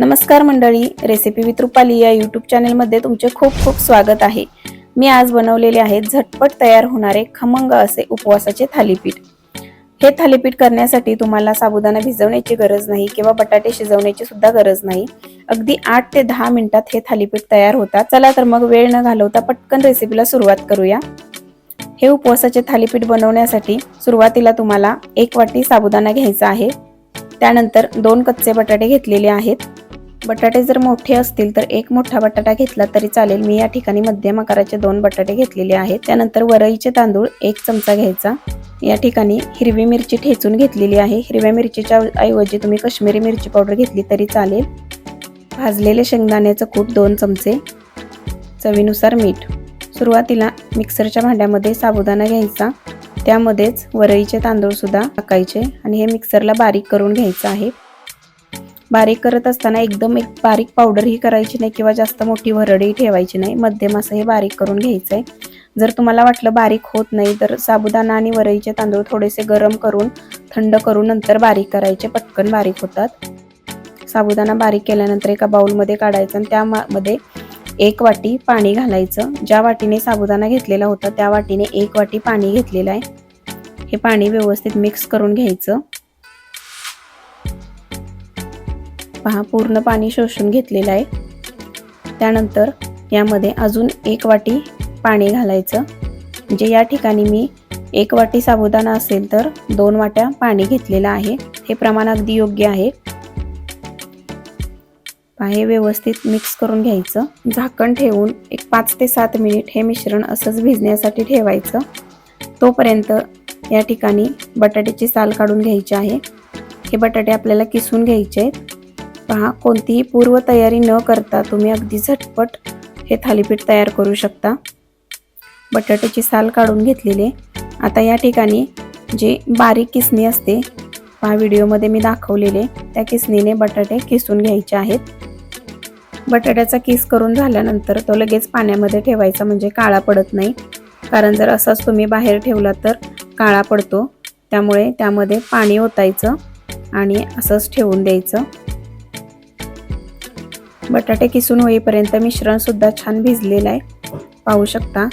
नमस्कार मंडळी recipe with Rupali या यूट्यूब चॅनलमध्ये तुमचे खूप खूप स्वागत आहे. मी आज बनवलेले आहे झटपट तयार होणारे खमंग असे उपवासाचे थालीपीठ. हे थालीपीठ करण्यासाठी तुम्हाला साबुदाणा भिजवण्याची गरज नाही किंवा बटाटे शिजवण्याची सुद्धा गरज नाही. अगदी आठ ते दहा मिनिटात हे थालीपीठ तयार होतात. चला तर मग वेळ न घालवता पटकन रेसिपीला सुरुवात करूया. हे उपवासाचे थालीपीठ बनवण्यासाठी सुरुवातीला तुम्हाला एक वाटी साबुदाणा घ्यायचा आहे. त्यानंतर दोन कच्चे बटाटे घेतलेले आहेत. बटाटे जर मोठे असतील तर एक मोठा बटाटा घेतला तरी चालेल. मी या ठिकाणी मध्यम आकाराचे दोन बटाटे घेतलेले आहेत. त्यानंतर वरईचे तांदूळ एक चमचा घ्यायचा. या ठिकाणी हिरवी मिरची ठेचून घेतलेली आहे. हिरव्या मिरचीच्या ऐवजी तुम्ही कश्मीरी मिरची पावडर घेतली तरी चालेल. भाजलेले शेंगदाण्याचं कूट दोन चमचे. चवीनुसार मीठ. सुरुवातीला मिक्सरच्या भांड्यामध्ये साबुदाणा घ्यायचा. त्यामध्येच वरईचे तांदूळसुद्धा टाकायचे आणि हे मिक्सरला बारीक करून घ्यायचं आहे. बारीक करत असताना एकदम एक बारीक पावडर ही करायची नाही किंवा जास्त मोठी वरडी ठेवायची नाही. मध्यम असं हे बारीक करून घ्यायचं आहे जर तुम्हाला वाटलं बारीक होत नाही तर साबुदाणा आणि वरईचे तांदूळ थोडेसे गरम करून थंड करून नंतर बारीक करायचे. पटकन बारीक होतात. साबुदाणा बारीक केल्यानंतर एका बाउलमध्ये काढायचं आणि त्यामध्ये एक वाटी पाणी घालायचं. ज्या वाटीने साबुदाणा घेतलेला होता त्या वाटीने एक वाटी पाणी घेतलेलं आहे. हे पाणी व्यवस्थित मिक्स करून घ्यायचं. पहा पूर्ण पाणी शोषून घेतलेलं आहे. त्यानंतर यामध्ये अजून एक वाटी पाणी घालायचं. म्हणजे या ठिकाणी मी एक वाटी साबुदाणा असेल तर दोन वाट्या पाणी घेतलेलं आहे. हे प्रमाण अगदी योग्य आहे. हे व्यवस्थित मिक्स करून घ्यायचं. झाकण ठेवून एक पाच ते सात मिनिट हे मिश्रण असंच भिजण्यासाठी ठेवायचं. तोपर्यंत या ठिकाणी बटाट्याची साल काढून घ्यायची आहे. हे बटाटे आपल्याला किसून घ्यायचे आहेत. पहा कोणतीही पूर्वतयारी न करता तुम्ही अगदी झटपट हे थालीपीठ तयार करू शकता. बटाट्याची साल काढून घेतलेले आता या ठिकाणी जे बारीक किसणी असते पहा व्हिडिओमध्ये मी दाखवलेले त्या किसणीने बटाटे किसून घ्यायचे आहेत. बटाट्याचा किस करून झाल्यानंतर तो लगेच पाण्यामध्ये ठेवायचा म्हणजे काळा पडत नाही. कारण जर असंच तुम्ही बाहेर ठेवला तर काळा पडतो. त्यामुळे त्यामध्ये पाणी ओतायचं आणि असंच ठेवून द्यायचं. बटाटे किसून होईपर्यंत मिश्रणसुद्धा छान भिजलेलं आहे. पाहू शकता.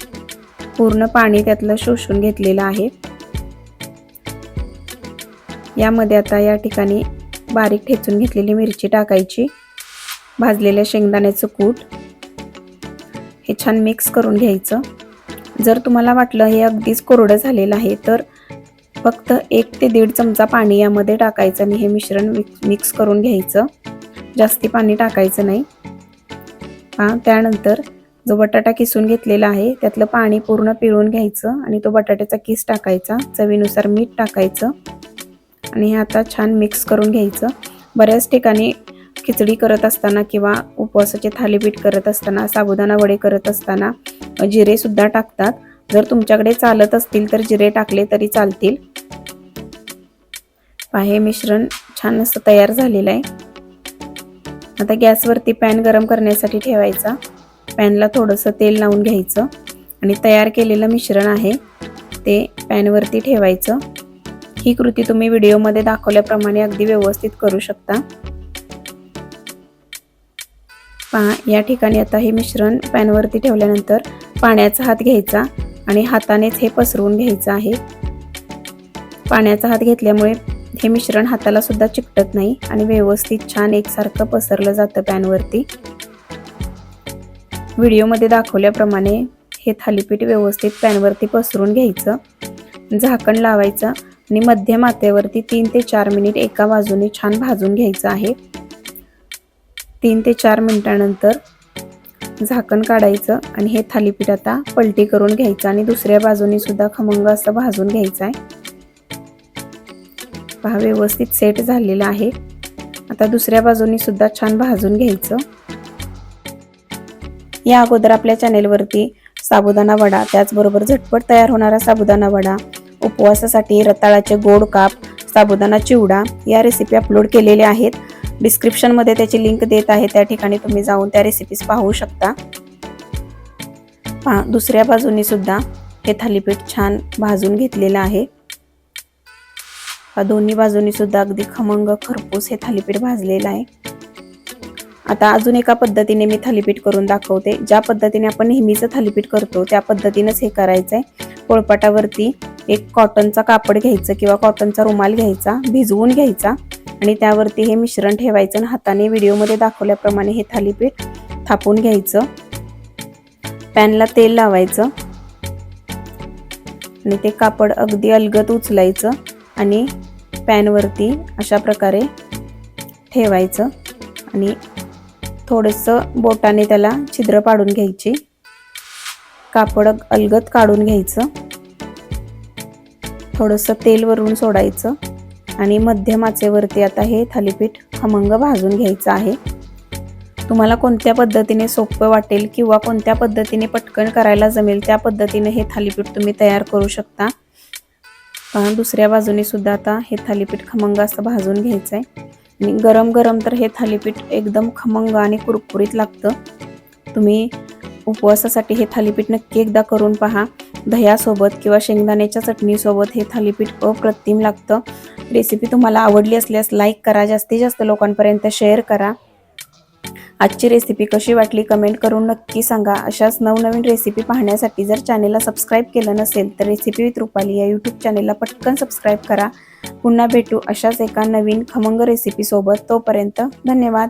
पूर्ण पाणी त्यातलं शोषून घेतलेलं आहे. यामध्ये आता या ठिकाणी बारीक ठेचून घेतलेली मिरची टाकायची. भाजलेल्या शेंगदाण्याचं कूट. हे छान मिक्स करून घ्यायचं. जर तुम्हाला वाटलं हे अगदीच कोरडं झालेलं आहे तर फक्त एक ते दीड चमचा पाणी यामध्ये टाकायचं आणि हे मिश्रण मिक्स करून घ्यायचं. जास्ती पाणी टाकायचं नाही. हा त्यानंतर जो बटाटा किसून घेतलेला आहे त्यातलं पाणी पूर्ण पिळून घ्यायचं आणि तो बटाट्याचा किस टाकायचा. चवीनुसार मीठ टाकायचं आणि हे आता छान मिक्स करून घ्यायचं. बऱ्याच ठिकाणी खिचडी करत असताना किंवा उपवासाचे थालीपीठ करत असताना साबुदाणा वडे करत असताना जिरेसुद्धा टाकतात. जर तुमच्याकडे चालत असतील तर जिरे टाकले तरी चालतील. हे मिश्रण छान असं तयार झालेलं आहे. आता गॅसवरती पॅन गरम करण्यासाठी ठेवायचा. पॅनला थोडंसं तेल लावून घ्यायचं. आणि तयार केलेलं मिश्रण आहे ते पॅनवरती ठेवायचं. ही कृती तुम्ही व्हिडिओमध्ये दाखवल्याप्रमाणे अगदी व्यवस्थित करू शकता. पहा या ठिकाणी आता हे मिश्रण पॅनवरती ठेवल्यानंतर पाण्याचा हात घ्यायचा आणि हातानेच हे पसरवून घ्यायचं आहे. पाण्याचा हात घेतल्यामुळे हे मिश्रण हाताला सुद्धा चिकटत नाही आणि व्यवस्थित छान एकसारखं पसरलं जातं पॅनवरती. व्हिडिओमध्ये दाखवल्याप्रमाणे हे थालीपीठ व्यवस्थित पॅनवरती पसरून घ्यायचं. झाकण लावायचं आणि मध्यम आतेवरती तीन ते चार मिनिट एका बाजूने छान भाजून घ्यायचं आहे. तीन ते चार मिनिटानंतर झाकण काढायचं आणि हे थालीपीठ आता पलटी करून घ्यायचं आणि दुसऱ्या बाजूने सुद्धा खमंग असं भाजून घ्यायचं आहे. पहा व्यवस्थित सेट झालेलं आहे. आता दुसऱ्या बाजूनी सुद्धा छान भाजून घ्यायचं. या अगोदर आपल्या चॅनेलवरती साबुदाणा वडा त्याचबरोबर झटपट तयार होणारा साबुदाणा वडा उपवासासाठी रताळाचे गोड काप साबुदाणा चिवडा या रेसिपी अपलोड केलेल्या आहेत. डिस्क्रिप्शनमध्ये त्याची लिंक देत आहे. त्या ठिकाणी तुम्ही जाऊन त्या रेसिपीज पाहू शकता. पहा दुसऱ्या बाजूनी सुद्धा हे थालीपीठ छान भाजून घेतलेलं आहे. दोन्ही बाजूनी सुद्धा अगदी खमंग खरपूस हे थालीपीठ भाजलेलं आहे. आता अजून एका पद्धतीने मी थालीपीठ करून दाखवते. ज्या पद्धतीने आपण नेहमीचं थालीपीठ करतो त्या पद्धतीनंच हे करायचं आहे पोळपाटावरती एक कॉटनचा कापड घ्यायचं किंवा कॉटनचा रुमाल घ्यायचा भिजवून घ्यायचा आणि त्यावरती हे मिश्रण ठेवायचं आणि हाताने व्हिडिओमध्ये दाखवल्याप्रमाणे हे थालीपीठ थापून घ्यायचं. पॅनला तेल लावायचं आणि ते कापड अगदी अलगद उचलायचं आणि पॅनवरती अशा प्रकारे ठेवायचं आणि थोडंसं बोटाने त्याला छिद्र पाडून घ्यायची. कापड अलगद काढून घ्यायचं. थोडंसं तेल वरून सोडायचं आणि मध्यम आचेवरती आता हे थालीपीठ खमंग भाजून घ्यायचं आहे. तुम्हाला कोणत्या पद्धतीने सोपं वाटेल किंवा कोणत्या पद्धतीने पटकन करायला जमेल त्या पद्धतीने हे थालीपीठ तुम्ही तयार करू शकता. पहा दुसऱ्या बाजूने सुद्धा आता हे थालीपीठ खमंग असं भाजून घ्यायचं आहे आणि गरम गरम तर हे थालीपीठ एकदम खमंग आणि कुरकुरीत लागतं. तुम्ही उपवासासाठी हे थालीपीठ नक्की एकदा करून पहा. दह्यासोबत किंवा शेंगदाण्याच्या चटणीसोबत हे थालीपीठ अप्रतिम लागतं. रेसिपी तुम्हाला आवडली असल्यास लाईक करा. जास्तीत जास्त लोकांपर्यंत शेअर करा. आजची रेसिपी कशी वाटली कमेंट करून नक्की सांगा. अशाच नवनवीन रेसिपी पाहण्यासाठी जर चॅनेलला सबस्क्राईब केलं नसेल तर रेसिपी विथ रुपाली या यूट्यूब चॅनेलला पटकन सबस्क्राईब करा. पुन्हा भेटू अशाच एका नवीन खमंग रेसिपीसोबत तोपर्यंत धन्यवाद.